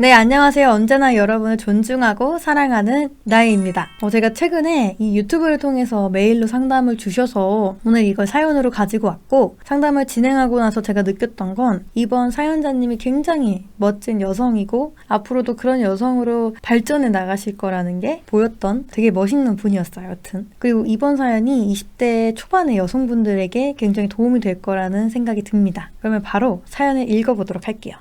네, 안녕하세요. 언제나 여러분을 존중하고 사랑하는 나이입니다. 어, 제가 최근에 이 유튜브를 통해서 메일로 상담을 주셔서 오늘 이걸 사연으로 가지고 왔고 상담을 진행하고 나서 제가 느꼈던 건 이번 사연자님이 굉장히 멋진 여성이고 앞으로도 그런 여성으로 발전해 나가실 거라는 게 보였던 되게 멋있는 분이었어요. 여튼. 그리고 이번 사연이 20대 초반의 여성분들에게 굉장히 도움이 될 거라는 생각이 듭니다. 그러면 바로 사연을 읽어보도록 할게요.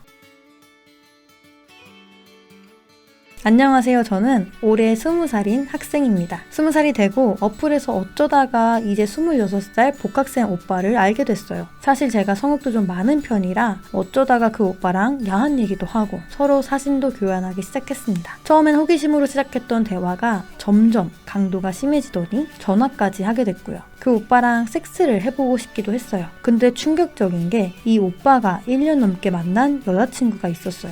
안녕하세요. 저는 올해 20살인 학생입니다. 20살이 되고 어플에서 어쩌다가 이제 26살 복학생 오빠를 알게 됐어요. 사실 제가 성욕도 좀 많은 편이라 어쩌다가 그 오빠랑 야한 얘기도 하고 서로 사진도 교환하기 시작했습니다. 처음엔 호기심으로 시작했던 대화가 점점 강도가 심해지더니 전화까지 하게 됐고요. 그 오빠랑 섹스를 해보고 싶기도 했어요. 근데 충격적인 게 이 오빠가 1년 넘게 만난 여자친구가 있었어요.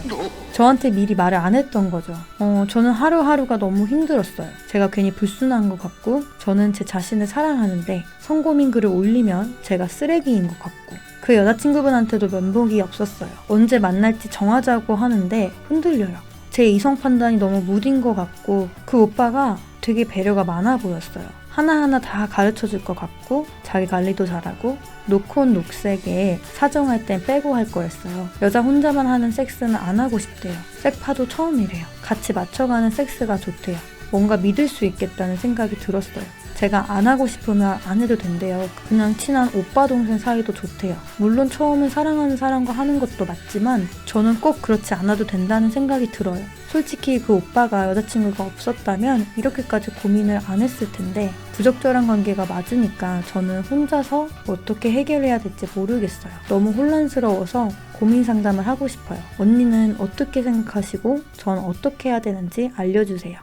저한테 미리 말을 안 했던 거죠. 어, 저는 하루하루가 너무 힘들었어요. 제가 괜히 불순한 것 같고, 저는 제 자신을 사랑하는데, 성고민 글을 올리면 제가 쓰레기인 것 같고, 그 여자친구분한테도 면목이 없었어요. 언제 만날지 정하자고 하는데 흔들려요. 제 이성 판단이 너무 무딘 것 같고, 그 오빠가 되게 배려가 많아 보였어요. 하나하나 다 가르쳐 줄 것 같고 자기 관리도 잘하고 노콘 녹색에 사정할 땐 빼고 할 거였어요. 여자 혼자만 하는 섹스는 안 하고 싶대요. 섹파도 처음이래요. 같이 맞춰가는 섹스가 좋대요. 뭔가 믿을 수 있겠다는 생각이 들었어요. 제가 안 하고 싶으면 안 해도 된대요. 그냥 친한 오빠 동생 사이도 좋대요. 물론 처음엔 사랑하는 사람과 하는 것도 맞지만 저는 꼭 그렇지 않아도 된다는 생각이 들어요. 솔직히 그 오빠가 여자친구가 없었다면 이렇게까지 고민을 안 했을 텐데 부적절한 관계가 맞으니까 저는 혼자서 어떻게 해결해야 될지 모르겠어요. 너무 혼란스러워서 고민 상담을 하고 싶어요. 언니는 어떻게 생각하시고 전 어떻게 해야 되는지 알려주세요.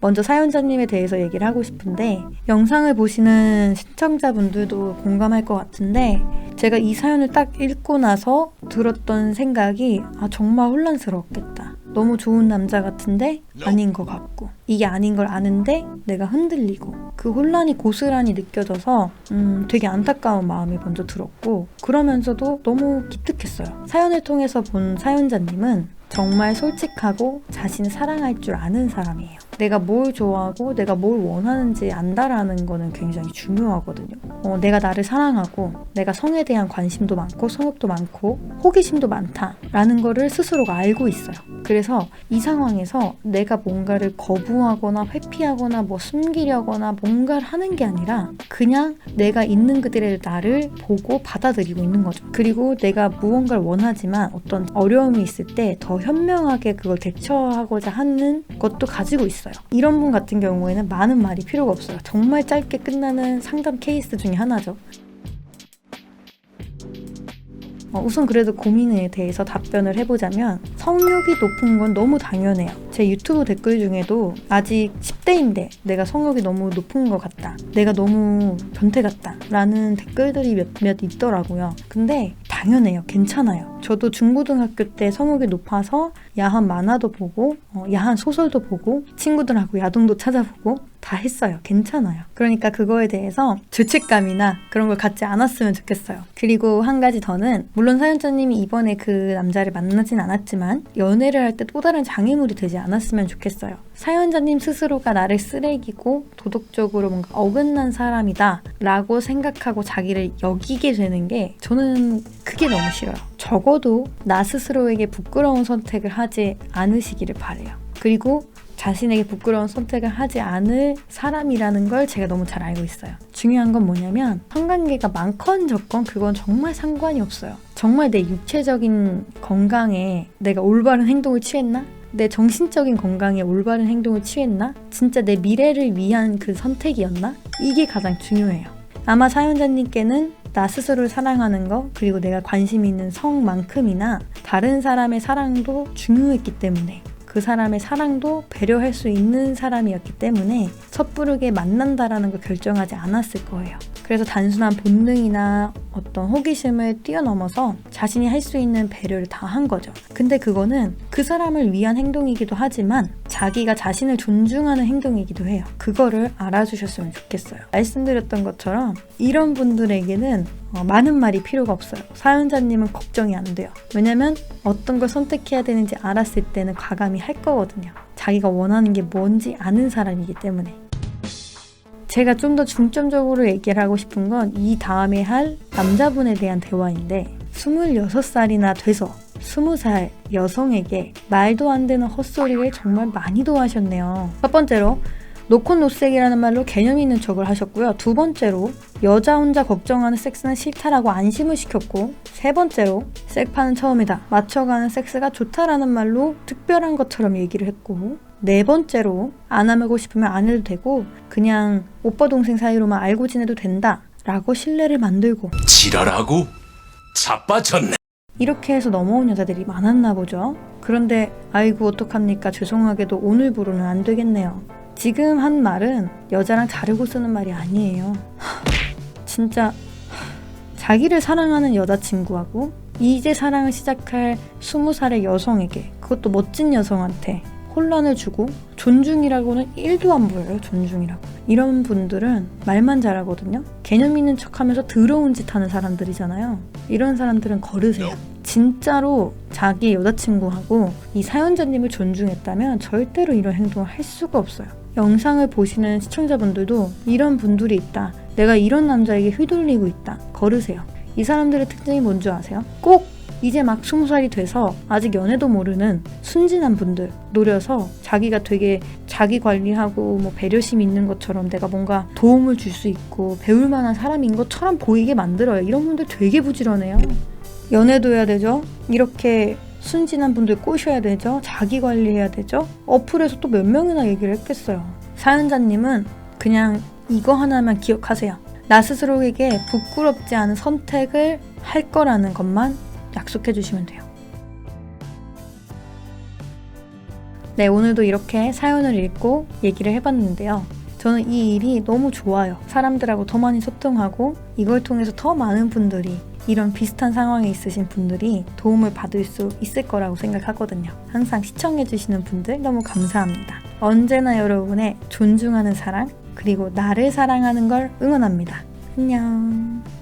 먼저 사연자님에 대해서 얘기를 하고 싶은데 영상을 보시는 시청자분들도 공감할 것 같은데 제가 이 사연을 딱 읽고 나서 들었던 생각이 아 정말 혼란스러웠겠다. 너무 좋은 남자 같은데 아닌 것 같고 이게 아닌 걸 아는데 내가 흔들리고 그 혼란이 고스란히 느껴져서 음 되게 안타까운 마음이 먼저 들었고 그러면서도 너무 기특했어요. 사연을 통해서 본 사연자님은 정말 솔직하고 자신을 사랑할 줄 아는 사람이에요. 내가 뭘 좋아하고 내가 뭘 원하는지 안다라는 거는 굉장히 중요하거든요. 어, 내가 나를 사랑하고 내가 성에 대한 관심도 많고 성욕도 많고 호기심도 많다라는 거를 스스로가 알고 있어요. 그래서 이 상황에서 내가 뭔가를 거부하거나 회피하거나 뭐 숨기려거나 뭔가를 하는 게 아니라 그냥 내가 있는 그들의 나를 보고 받아들이고 있는 거죠. 그리고 내가 무언가를 원하지만 어떤 어려움이 있을 때 더 현명하게 그걸 대처하고자 하는 것도 가지고 있어요. 이런 분 같은 경우에는 많은 말이 필요가 없어요. 정말 짧게 끝나는 상담 케이스 중에 하나죠. 어, 우선 그래도 고민에 대해서 답변을 해보자면 성욕이 높은 건 너무 당연해요. 제 유튜브 댓글 중에도 아직 10대인데 내가 성욕이 너무 높은 것 같다. 내가 너무 변태 같다. 라는 댓글들이 몇 몇 있더라고요. 근데 당연해요. 괜찮아요. 저도 중고등학교 때 성욕이 높아서 야한 만화도 보고 어, 야한 소설도 보고 친구들하고 야동도 찾아보고 다 했어요. 괜찮아요. 그러니까 그거에 대해서 죄책감이나 그런 걸 갖지 않았으면 좋겠어요. 그리고 한 가지 더는 물론 사연자님이 이번에 그 남자를 만나진 않았지만 연애를 할 때 또 다른 장애물이 되지 않았으면 좋겠어요. 사연자님 스스로가 나를 쓰레기고 도덕적으로 뭔가 어긋난 사람이다 라고 생각하고 자기를 여기게 되는 게 저는 그게 너무 싫어요. 적어도 나 스스로에게 부끄러운 선택을 하지 않으시기를 바래요. 그리고 자신에게 부끄러운 선택을 하지 않을 사람이라는 걸 제가 너무 잘 알고 있어요. 중요한 건 뭐냐면 성관계가 많건 적건 그건 정말 상관이 없어요. 정말 내 육체적인 건강에 내가 올바른 행동을 취했나? 내 정신적인 건강에 올바른 행동을 취했나? 진짜 내 미래를 위한 그 선택이었나? 이게 가장 중요해요. 아마 사연자님께는 나 스스로를 사랑하는 거, 그리고 내가 관심 있는 성만큼이나 다른 사람의 사랑도 중요했기 때문에 그 사람의 사랑도 배려할 수 있는 사람이었기 때문에 섣부르게 만난다라는 걸 결정하지 않았을 거예요. 그래서 단순한 본능이나 어떤 호기심을 뛰어넘어서 자신이 할 수 있는 배려를 다 한 거죠. 근데 그거는 그 사람을 위한 행동이기도 하지만 자기가 자신을 존중하는 행동이기도 해요. 그거를 알아주셨으면 좋겠어요. 말씀드렸던 것처럼 이런 분들에게는 어, 많은 말이 필요가 없어요. 사연자님은 걱정이 안 돼요. 왜냐면 어떤 걸 선택해야 되는지 알았을 때는 과감히 할 거거든요. 자기가 원하는 게 뭔지 아는 사람이기 때문에. 제가 좀 더 중점적으로 얘기를 하고 싶은 건 이 다음에 할 남자분에 대한 대화인데 26살이나 돼서 20살 여성에게 말도 안 되는 헛소리를 정말 많이도 하셨네요. 첫 번째로 노콘노색이라는 말로 개념 있는 척을 하셨고요. 두 번째로 여자 혼자 걱정하는 섹스는 싫다라고 안심을 시켰고 세 번째로 섹파는 처음이다. 맞춰가는 섹스가 좋다라는 말로 특별한 것처럼 얘기를 했고 네 번째로 안 하고 싶으면 안 해도 되고 그냥 오빠 동생 사이로만 알고 지내도 된다. 라고 신뢰를 만들고 지랄하고 자빠졌네. 이렇게 해서 넘어온 여자들이 많았나 보죠. 그런데 아이고 어떡합니까 죄송하게도 오늘부로는 안 되겠네요. 지금 한 말은 여자랑 자르고 쓰는 말이 아니에요. 하, 진짜 하, 자기를 사랑하는 여자친구하고 이제 사랑을 시작할 20살의 여성에게 그것도 멋진 여성한테 혼란을 주고 존중이라고는 1도 안 보여요 존중이라고. 이런 분들은 말만 잘하거든요. 개념 있는 척 하면서 더러운 짓 하는 사람들이잖아요. 이런 사람들은 거르세요. 진짜로 자기 여자친구하고 이 사연자님을 존중했다면 절대로 이런 행동을 할 수가 없어요. 영상을 보시는 시청자분들도 이런 분들이 있다. 내가 이런 남자에게 휘둘리고 있다. 거르세요. 이 사람들의 특징이 뭔지 아세요? 꼭 이제 막 스무 살이 돼서 아직 연애도 모르는 순진한 분들 노려서 자기가 되게 자기 관리하고 뭐 배려심 있는 것처럼 내가 뭔가 도움을 줄 수 있고 배울 만한 사람인 것처럼 보이게 만들어요. 이런 분들 되게 부지런해요. 연애도 해야 되죠. 이렇게 순진한 분들 꼬셔야 되죠. 자기 관리해야 되죠. 어플에서 또 몇 명이나 얘기를 했겠어요. 사연자님은 그냥 이거 하나만 기억하세요. 나 스스로에게 부끄럽지 않은 선택을 할 거라는 것만 약속해 주시면 돼요. 네, 오늘도 이렇게 사연을 읽고 얘기를 해봤는데요. 저는 이 일이 너무 좋아요. 사람들하고 더 많이 소통하고 이걸 통해서 더 많은 분들이 이런 비슷한 상황에 있으신 분들이 도움을 받을 수 있을 거라고 생각하거든요. 항상 시청해주시는 분들 너무 감사합니다. 언제나 여러분의 존중하는 사랑, 그리고 나를 사랑하는 걸 응원합니다. 안녕.